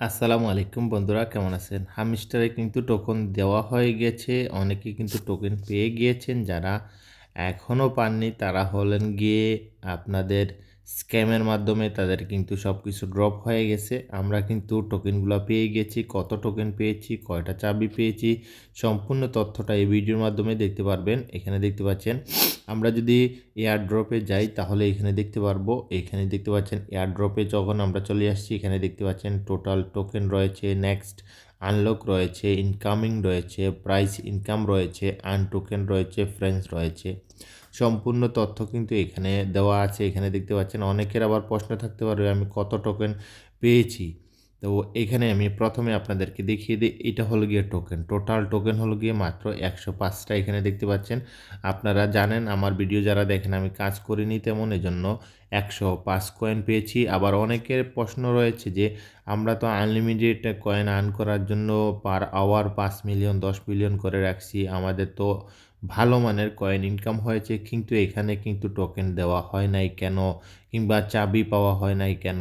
আসসালামু আলাইকুম বন্ধুরা, কেমন আছেন? হামিস্টারে কিন্তু টোকন দেওয়া হয়ে গেছে। অনেকে কিন্তু টোকেন পেয়ে গিয়েছেন। যারা এখনও পাননি, তারা হলেন গিয়ে আপনাদের স্ক্যামের মাধ্যমে তাদের কিন্তু সব কিছু ড্রপ হয়ে গেছে। আমরা কিন্তু টোকেনগুলো পেয়ে গেছি। কত টোকেন পেয়েছি, কয়টা চাবি পেয়েছি, সম্পূর্ণ তথ্যটা এই ভিডিওর মাধ্যমে দেখতে পারবেন। এখানে দেখতে পাচ্ছেন আমরা যদি এয়ার ড্রপে যাই, তাহলে এখানে দেখতে পারব, এখানে দেখতে পাচ্ছেন এয়ার ড্রপে যখন আমরা চলে আসছি, এখানে দেখতে পাচ্ছেন টোটাল টোকেন রয়েছে নেক্সট আনলক রয়েছে ইনকামিং রয়েছে প্রাইস ইনকাম রয়েছে আন টোকেন রয়েছে ফ্রেন্স রয়েছে। সম্পূর্ণ তথ্য কিন্তু এখানে দেওয়া আছে, এখানে দেখতে পাচ্ছেন অনেকের আবার প্রশ্ন থাকতে পারবে আমি কত টোকেন পেয়েছি? তো এখানে আমি প্রথমে আপনাদেরকে দেখিয়ে দিই, এটা হলো গিয়ে টোকেন টোটাল টোকেন হলো গিয়ে মাত্র একশো পাঁচটা এখানে দেখতে পাচ্ছেন। আপনারা জানেন, আমার ভিডিও যারা দেখেন, আমি কাজ করিনি তেমন, এজন্য একশো পাঁচ কয়েন পেয়েছি। আবার অনেকের প্রশ্ন রয়েছে যে, আমরা তো আনলিমিটেড কয়েন আর্ন করার জন্য পার আওয়ার পাঁচ মিলিয়ন দশ মিলিয়ন করে রাখছি। আমাদের তো ভালো মানের কয়েন ইনকাম হয়েছে, কিন্তু এখানে কিন্তু টোকেন দেওয়া হয় নাই কেন? কিংবা চাবি পাওয়া হয় নাই কেন?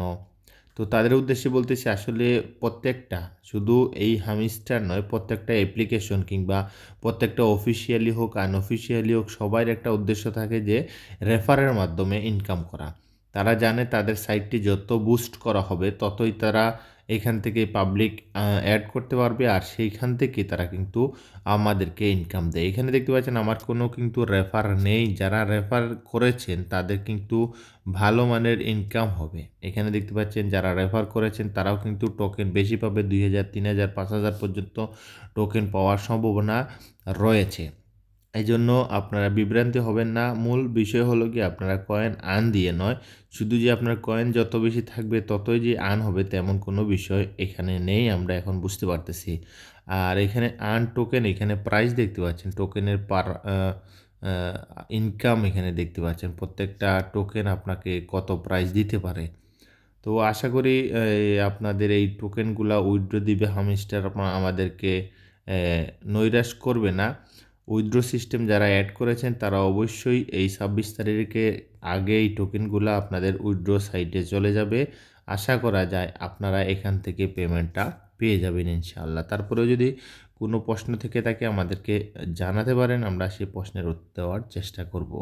তো তাদের উদ্দেশ্যে বলতেছি আসলে প্রত্যেকটা, শুধু এই হামিস্টার নয়, প্রত্যেকটা অ্যাপ্লিকেশন কিংবা প্রত্যেকটা অফিসিয়ালি হোক আনঅফিসিয়ালি হোক সবার একটা উদ্দেশ্য থাকে যে রেফারের মাধ্যমে ইনকাম করা। তারা জানে তাদের সাইটটি যত বুস্ট করা হবে, ততই তারা এখান থেকে পাবলিক অ্যাড করতে পারবে আর সেইখান থেকে তারা কিন্তু আমাদেরকে ইনকাম দেয়। এখানে দেখতে পাচ্ছেন আমার কোনো কিন্তু রেফার নেই। যারা রেফার করেছেন তাদের কিন্তু ভালো মানের ইনকাম হবে। এখানে দেখতে পাচ্ছেন যারা রেফার করেছেন তারাও কিন্তু টোকেন বেশি পাবে দুই হাজার, তিন হাজার, পাঁচ হাজার পর্যন্ত টোকেন পাওয়ার সম্ভাবনা রয়েছে। এই জন্য আপনারা বিভ্রান্তি হবেন না। মূল বিষয় হলো কি, আপনারা কয়েন আন দিয়ে নয়। শুধু যে আপনার কয়েন যত বেশি থাকবে, ততই যে আন হবে, তেমন কোনো বিষয় এখানে নেই, আমরা এখন বুঝতে পারতেছি। আর এখানে আন টোকেন এখানে প্রাইস দেখতে পাচ্ছেন। টোকেনের পার ইনকাম এখানে দেখতে পাচ্ছেন। প্রত্যেকটা টোকেন আপনাকে কত প্রাইস দিতে পারে। তো আশা করি আপনাদের এই টোকেনগুলা উইড্রো দিবে হামিস্টার আমাদেরকে নৈরাশ করবে না। উইথড্র সিস্টেম যারা অ্যাড করেছেন, তারা অবশ্যই এই ছাব্বিশ তারিখে আগে এই টোকেনগুলো আপনাদের উইথড্র সাইটে চলে যাবে। আশা করা যায় আপনারা এখান থেকে পেমেন্টটা পেয়ে যাবেন ইনশাআল্লাহ। তারপরে যদি কোনো প্রশ্ন থেকে থাকে আমাদেরকে জানাতে পারেন, আমরা সেই প্রশ্নের উত্তর দেওয়ার চেষ্টা করব।